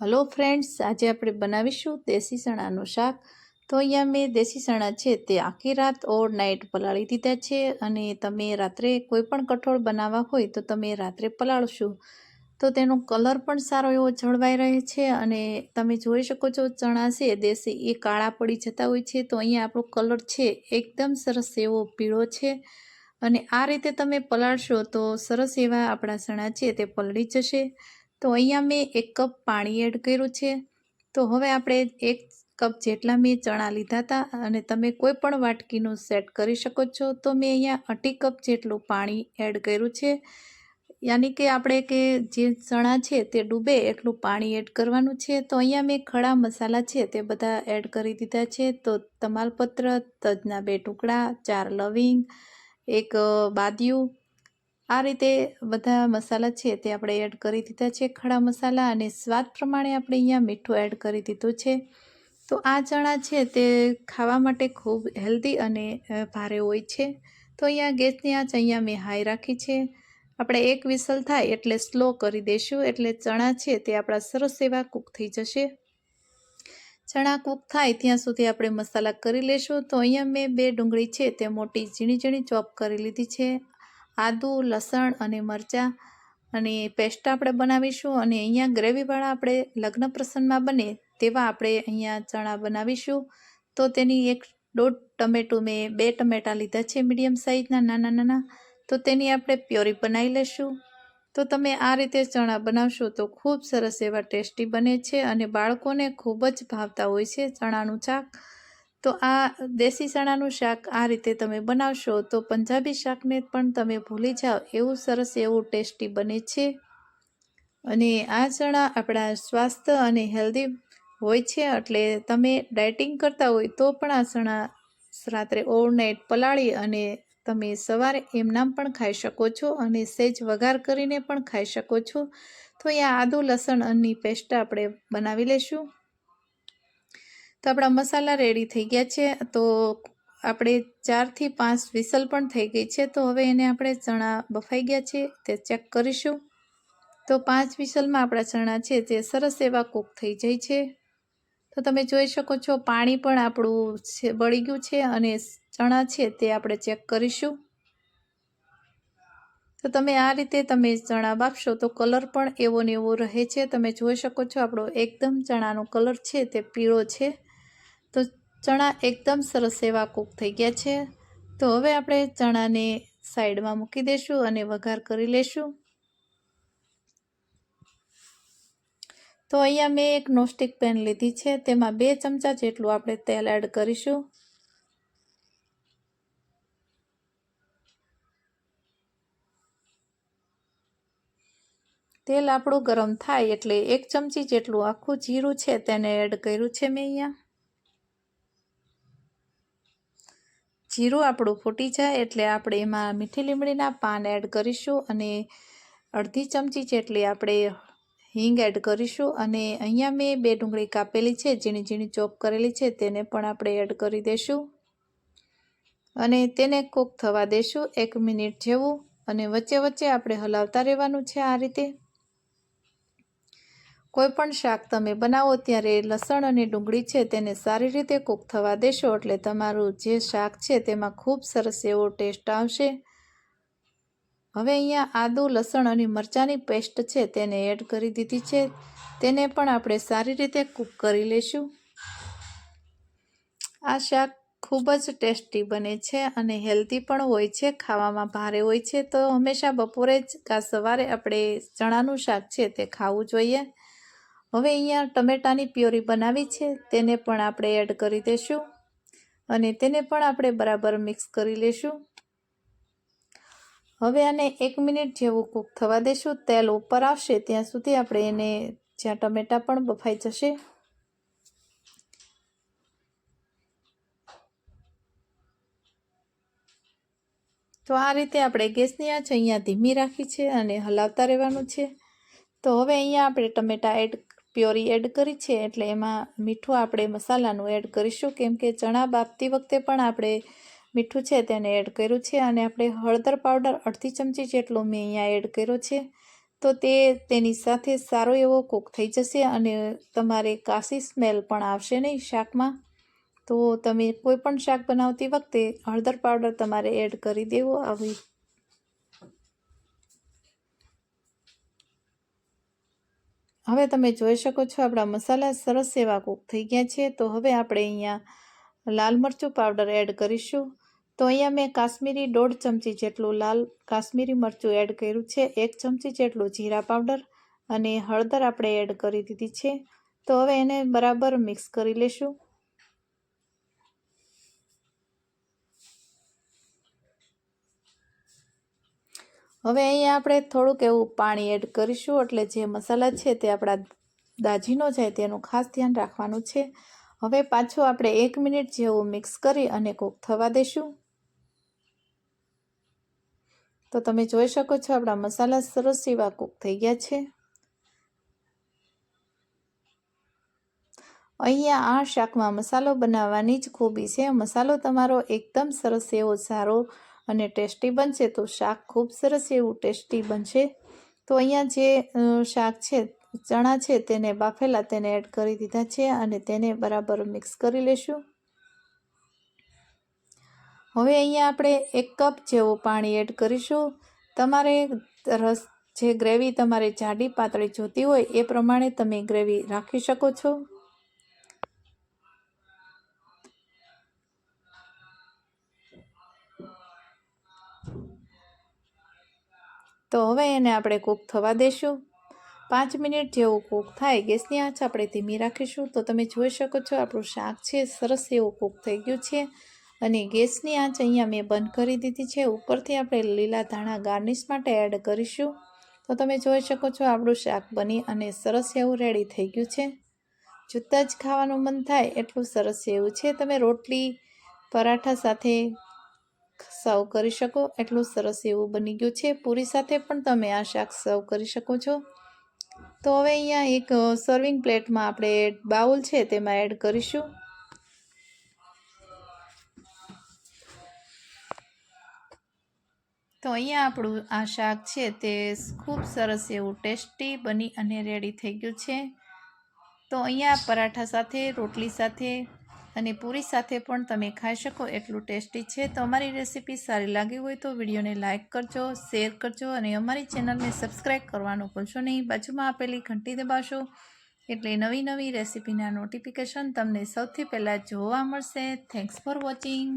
Hello friends, આજે આપણે બનાવીશું દેશી ચણાનું શાક. તો અહીંયા મેં દેશી ચણા છે તે આખી રાત ઓર નાઇટ પલાળી દીધા છે અને તમે રાત્રે કોઈ પણ કઠોળ બનાવવા હોય તો તમે રાત્રે પલાળશો. તો તેનો કલર પણ સારો એવો જળવાઈ રહે છે અને તમે જોઈ શકો છો ચણા છે દેશી, એ કાળા પડી જતા હોય છે. તો અહીંયા આપણો કલર છે એકદમ સરસ એવો પીળો છે અને આ રીતે તમે પલાળશો તો સરસ એવા આપણા ચણા છે તે પલળી જશે. તો અહીંયા મેં એક કપ પાણી એડ કર્યું છે. તો હવે આપણે એક કપ જેટલા મેં ચણા લીધા હતા અને તમે કોઈ પણ વાટકીનું સેટ કરી શકો છો. તો મેં અહીંયા અઢી કપ જેટલું પાણી એડ કર્યું છે. યાની કે આપણે કે જે ચણા છે તે ડૂબે એટલું પાણી એડ કરવાનું છે. તો અહીંયા મેં ખડા મસાલા છે તે બધા એડ કરી દીધા છે. તો તમાલપત્ર, તજના બે ટુકડા, ચાર લવિંગ, એક બાદિયું આ રીતે બધા મસાલા છે તે આપણે એડ કરી દીધા છે. ખડા મસાલા અને સ્વાદ પ્રમાણે આપણે અહીંયા મીઠું એડ કરી દીધું છે. તો આ ચણા છે તે ખાવા માટે ખૂબ હેલ્ધી અને ભારે હોય છે. તો અહીંયા ગેસની આંચ અહીંયા મેં હાઈ રાખી છે. આપણે એક વિસલ થાય એટલે સ્લો કરી દઈશું. એટલે ચણા છે તે આપણા સરસ એવા કૂક થઈ જશે. ચણા કૂક થાય ત્યાં સુધી આપણે મસાલા કરી લેશું. તો અહીંયા મેં બે ડુંગળી છે તે મોટી ઝીણી ઝીણી ચોપ કરી લીધી છે. આદુ, લસણ અને મરચાં અને પેસ્ટ આપણે બનાવીશું અને અહીંયા ગ્રેવીવાળા આપણે લગ્ન પ્રસંગમાં બને તેવા આપણે અહીંયા ચણા બનાવીશું. તો તેની એક દોઢ ટમેટું મેં બે ટમેટાં લીધા છે મીડિયમ સાઇઝના નાના નાના. તો તેની આપણે પ્યોરી બનાવી લેશું. તો તમે આ રીતે ચણા બનાવશો તો ખૂબ સરસ એવા ટેસ્ટી બને છે અને બાળકોને ખૂબ જ ભાવતા હોય છે ચણાનું શાક. તો આ દેશી ચણાનું શાક આ રીતે તમે બનાવશો, તો પંજાબી શાકને પણ તમે ભૂલી જાઓ. એવું સરસ, એવું ટેસ્ટી બને છે. અને આ ચણા આપણા સ્વાસ્થ્ય અને હેલ્ધી હોય છે, એટલે તમે ડાયટિંગ કરતા હોય તો પણ આ ચણા રાત્રે ઓવરનાઇટ પલાળી અને તમે સવારે એમનામ પણ ખાઈ શકો છો અને સેજ વઘાર કરીને પણ ખાઈ શકો છો. તો અહીંયા આદુ, લસણ અને પેસ્ટ આપણે બનાવી લઈશું તો આપણા મસાલા રેડી થઈ ગયા છે. તો આપણે ચારથી પાંચ વિસલ પણ થઈ ગઈ છે. તો હવે એને આપણે ચણા બફાઈ ગયા છે. તે ચેક કરીશું. તો પાંચ વિસલમાં આપણા ચણા છે તે સરસ એવા કૂક થઈ જાય છે. તો તમે જોઈ શકો છો પાણી પણ આપણું બળી ગયું છે અને ચણા છે તે આપણે ચેક કરીશું. તો તમે આ રીતે તમે ચણા બાફશો તો કલર પણ એવો ને એવો રહે છે. તમે જોઈ શકો છો આપણો એકદમ ચણાનો કલર છે તે પીળો છે. ચણા એકદમ સરસ એવા કૂક થઈ ગયા છે. તો હવે આપણે ચણાને સાઈડમાં મૂકી દઈશું અને વઘાર કરી લેશું તો અહીંયા મેં એક નોસ્ટિક પેન લીધી છે. તેમાં બે ચમચા જેટલું આપણે તેલ એડ કરીશું. તેલ આપણું ગરમ થાય એટલે એક ચમચી જેટલું આખું જીરું છે તેને એડ કર્યું છે મેં અહીંયા. જીરું આપણું ફૂટી જાય એટલે આપણે એમાં મીઠી લીમડીના પાન એડ કરીશું અને અડધી ચમચી જેટલી આપણે હિંગ એડ કરીશું અને અહીંયા મેં બે ડુંગળી કાપેલી છે, ઝીણી ઝીણી ચોપ કરેલી છે, તેને પણ આપણે એડ કરી દઈશું અને તેને કૂક થવા દઈશું એક મિનિટ જેવું અને વચ્ચે વચ્ચે આપણે હલાવતા રહેવાનું છે આ રીતે. કોઈ પણ શાક તમે બનાવો ત્યારે લસણ અને ડુંગળી છે તેને સારી રીતે કૂક થવા દેશો એટલે તમારું જે શાક છે તેમાં ખૂબ સરસ એવો ટેસ્ટ આવશે. હવે અહીંયા આદુ, લસણ અને મરચાંની પેસ્ટ છે તેને એડ કરી દીધી છે. તેને પણ આપણે સારી રીતે કૂક કરી લઈશું આ શાક ખૂબ જ ટેસ્ટી બને છે અને હેલ્ધી પણ હોય છે, ખાવામાં ભારે હોય છે. તો હંમેશા બપોરે જ કા સવારે આપણે ચણાનું શાક છે તે ખાવું જોઈએ. હવે અહીંયા ટમેટાની પ્યોરી બનાવી છે, તેને પણ આપણે એડ કરી દઈશું અને તેને પણ આપણે બરાબર મિક્સ કરી લઈશું હવે આને એક મિનિટ જેવું કૂક થવા દઈશું તેલ ઉપર આવશે, ત્યાં સુધી આપણે એને જ્યાં ટમેટા પણ બફાઈ જશે. તો આ રીતે આપણે ગેસની આંચ અહીંયા ધીમી રાખી છે અને હલાવતા રહેવાનું છે. તો હવે અહીંયા આપણે ટમેટા એડ પ્યોરી એડ કરી છે એટલે એમાં મીઠું આપણે મસાલાનું એડ કરીશું. કેમ કે ચણા બાફતી વખતે પણ આપણે મીઠું છે તેને એડ કર્યું છે અને આપણે હળદર પાવડર અડધી ચમચી જેટલો મેં અહીંયા એડ કર્યો છે. તો તે તેની સાથે સારો એવો કૂક થઈ જશે અને તમારે કાશી સ્મેલ પણ આવશે નહીં શાકમાં. તો તમે કોઈ પણ શાક બનાવતી વખતે હળદર પાવડર તમારે એડ કરી દેવો આવી હવે તમે જોઈ શકો છો, આપણા મસાલા સરસ એવા કૂક થઈ ગયા છે. તો હવે આપણે અહીંયા લાલ મરચું પાવડર એડ કરીશું. તો અહીંયા મેં કાશ્મીરી દોઢ ચમચી જેટલું લાલ કાશ્મીરી મરચું એડ કર્યું છે, એક ચમચી જેટલું જીરા પાવડર અને હળદર આપણે એડ કરી દીધી છે. તો હવે એને બરાબર મિક્સ કરી લેશું. હવે અહીંયા આપણે થોડુંક એવું પાણી એડ કરીશું, એટલે જે મસાલા છે તે આપણા દાજી ન જાય તેનું ખાસ ધ્યાન રાખવાનું છે. હવે પાછું આપણે એક મિનિટ જેવું મિક્સ કરી અને કૂક થવા દેશું. તો તમે જોઈ શકો છો આપણા મસાલા સરસ એવા કૂક થઈ ગયા છે. અહીંયા આ શાકમાં મસાલો બનાવવાની જ ખૂબી છે. મસાલો તમારો એકદમ સરસ એવો સારો અને ટેસ્ટી બનશે તો શાક ખૂબ સરસ એવું ટેસ્ટી બનશે. તો અહીંયા જે શાક છે, ચણા છે, તેને બાફેલા તેને એડ કરી દીધા છે અને તેને બરાબર મિક્સ કરી લેશું. હવે અહીંયા આપણે એક કપ જેવું પાણી એડ કરીશું. તમારે રસ, જે ગ્રેવી તમારે જાડી પાતળી જોતી હોય એ પ્રમાણે તમે ગ્રેવી રાખી શકો છો. તો હવે એને આપણે કૂક થવા દેશું. પાંચ મિનિટ જેવું કૂક થાય, ગેસની આંચ આપણે ધીમી રાખીશું. તો તમે જોઈ શકો છો, આપણું શાક છે, સરસ એવું કૂક થઈ ગયું છે. અને ગેસની આંચ અહીંયા મેં બંધ કરી દીધી છે. ઉપરથી આપણે લીલા ધાણા ગાર્નિશ માટે એડ કરીશું. તો તમે જોઈ શકો છો, આપણું શાક બની અને સરસ એવું રેડી થઈ ગયું છે. જુદા જ ખાવાનું મન થાય, એટલું સરસ એવું છે. તમે રોટલી, પરાઠા સાથે સર્વ કરી શકો. એટલું સરસ એવું બની ગયું છે. પૂરી સાથે પણ તમે આ શાક સર્વ કરી શકો છો. તો હવે અહીંયા એક સર્વિંગ પ્લેટમાં આપણે બાઉલ છે તેમાં એડ કરીશું. તો અહીંયા આપણું આ શાક છે તે ખૂબ સરસ એવું ટેસ્ટી બની અને રેડી થઈ ગયું છે. તો અહીંયા પરાઠા સાથે, રોટલી સાથે અને પૂરી સાથે પણ તમે ખાઈ શકો, એટલું ટેસ્ટી છે. તો અમારી રેસીપી સારી લાગી હોય તો વિડીયોને લાઇક કરજો, શેર કરજો અને અમારી ચેનલને સબસ્ક્રાઈબ કરવાનું ભૂલશો નહીં. બાજુમાં આપેલી ઘંટી દબાવશો એટલે નવી નવી રેસીપીના નોટિફિકેશન તમને સૌથી પહેલાં જોવા મળશે. Thanks for watching